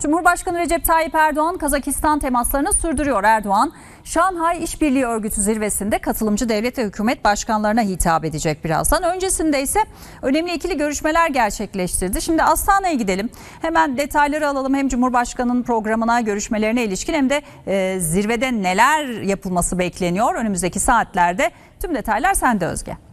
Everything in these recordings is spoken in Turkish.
Cumhurbaşkanı Recep Tayyip Erdoğan Kazakistan temaslarını sürdürüyor. Erdoğan, Şanghay İşbirliği Örgütü zirvesinde katılımcı devlet ve hükümet başkanlarına hitap edecek birazdan. Öncesinde ise önemli ikili görüşmeler gerçekleştirdi. Şimdi Astana'ya gidelim. Hemen detayları alalım. Hem Cumhurbaşkanı'nın programına, görüşmelerine ilişkin hem de e, zirvede neler yapılması bekleniyor önümüzdeki saatlerde. Tüm detaylar sende Özge.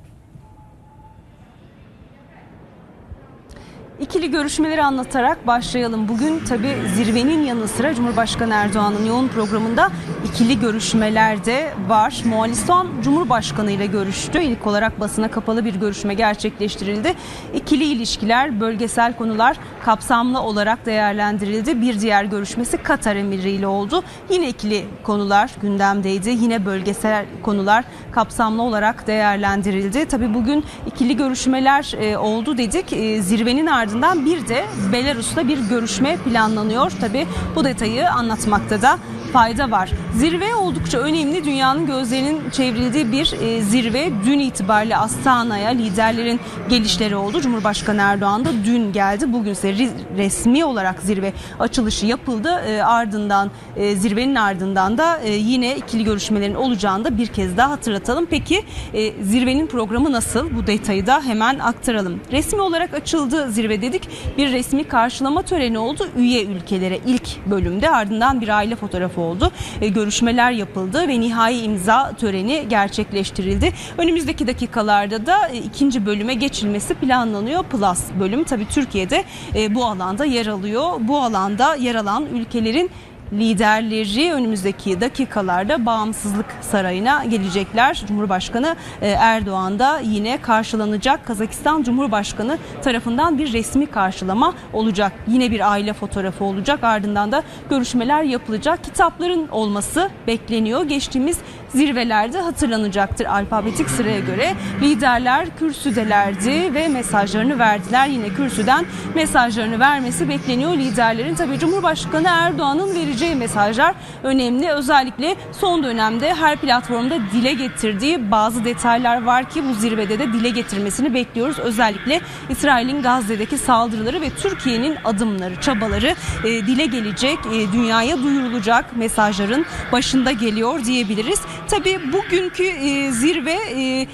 İkili görüşmeleri anlatarak başlayalım. Bugün tabi zirvenin yanı sıra Cumhurbaşkanı Erdoğan'ın yoğun programında ikili görüşmeler de var. Moğolistan Cumhurbaşkanı ile görüştü. İlk olarak basına kapalı bir görüşme gerçekleştirildi. İkili ilişkiler, bölgesel konular kapsamlı olarak değerlendirildi. Bir diğer görüşmesi Katar Emiri ile oldu. Yine ikili konular gündemdeydi. Yine bölgesel konular kapsamlı olarak değerlendirildi. Tabi bugün ikili görüşmeler e, oldu dedik. E, zirvenin ardından bir de Belarus'ta bir görüşme planlanıyor. Tabi bu detayı anlatmakta da fayda var. Zirve oldukça önemli. Dünyanın gözlerinin çevrildiği bir e, zirve. Dün itibariyle Astana'ya liderlerin gelişleri oldu. Cumhurbaşkanı Erdoğan da dün geldi. Bugün ise resmi olarak zirve açılışı yapıldı. E, ardından e, zirvenin ardından da e, yine ikili görüşmelerin olacağını da bir kez daha hatırlatalım. Peki e, zirvenin programı nasıl? Bu detayı da hemen aktaralım. Resmi olarak açıldı zirve dedik. Bir resmi karşılama töreni oldu. Üye ülkelere ilk bölümde ardından bir aile fotoğrafı oldu. E, görüşmeler yapıldı ve nihai imza töreni gerçekleştirildi. Önümüzdeki dakikalarda da e, ikinci bölüme geçilmesi planlanıyor. Plus bölüm tabii Türkiye'de e, bu alanda yer alıyor. Bu alanda yer alan ülkelerin liderleri önümüzdeki dakikalarda Bağımsızlık Sarayı'na gelecekler. Cumhurbaşkanı e, Erdoğan da yine karşılanacak. Kazakistan Cumhurbaşkanı tarafından bir resmi karşılama olacak. Yine bir aile fotoğrafı olacak. Ardından da görüşmeler yapılacak. Kitapların olması bekleniyor. Geçtiğimiz zirvelerde hatırlanacaktır alfabetik sıraya göre. Liderler kürsüdelerdi ve mesajlarını verdiler. Yine kürsüden mesajlarını vermesi bekleniyor liderlerin. Tabii Cumhurbaşkanı Erdoğan'ın vereceği mesajlar önemli. Özellikle son dönemde her platformda dile getirdiği bazı detaylar var ki bu zirvede de dile getirmesini bekliyoruz. Özellikle İsrail'in Gazze'deki saldırıları ve Türkiye'nin adımları, çabaları e, dile gelecek, e, dünyaya duyurulacak mesajların başında geliyor diyebiliriz. Tabii bugünkü e, zirve e,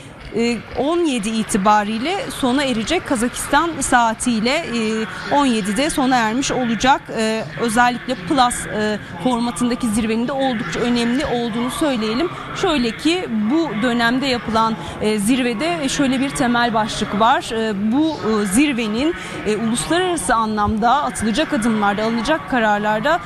17 itibariyle sona erecek Kazakistan saatiyle 17'de sona ermiş olacak. Özellikle Plus formatındaki zirvenin de oldukça önemli olduğunu söyleyelim. Şöyle ki bu dönemde yapılan zirvede şöyle bir temel başlık var. Bu zirvenin uluslararası anlamda atılacak adımlarda, alınacak kararlarda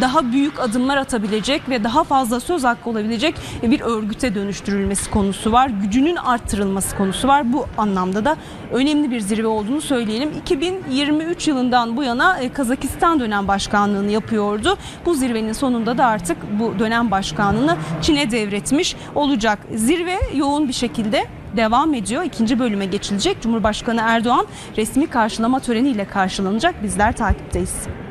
daha büyük adımlar atabilecek ve daha fazla söz hakkı olabilecek bir örgüte dönüştürülmesi konusu var. Gücünün art arttırılması konusu var. Bu anlamda da önemli bir zirve olduğunu söyleyelim. 2023 yılından bu yana e, Kazakistan dönem başkanlığını yapıyordu. Bu zirvenin sonunda da artık bu dönem başkanlığını Çin'e devretmiş olacak. Zirve yoğun bir şekilde devam ediyor. İkinci bölüme geçilecek. Cumhurbaşkanı Erdoğan resmi karşılama töreniyle karşılanacak. Bizler takipteyiz.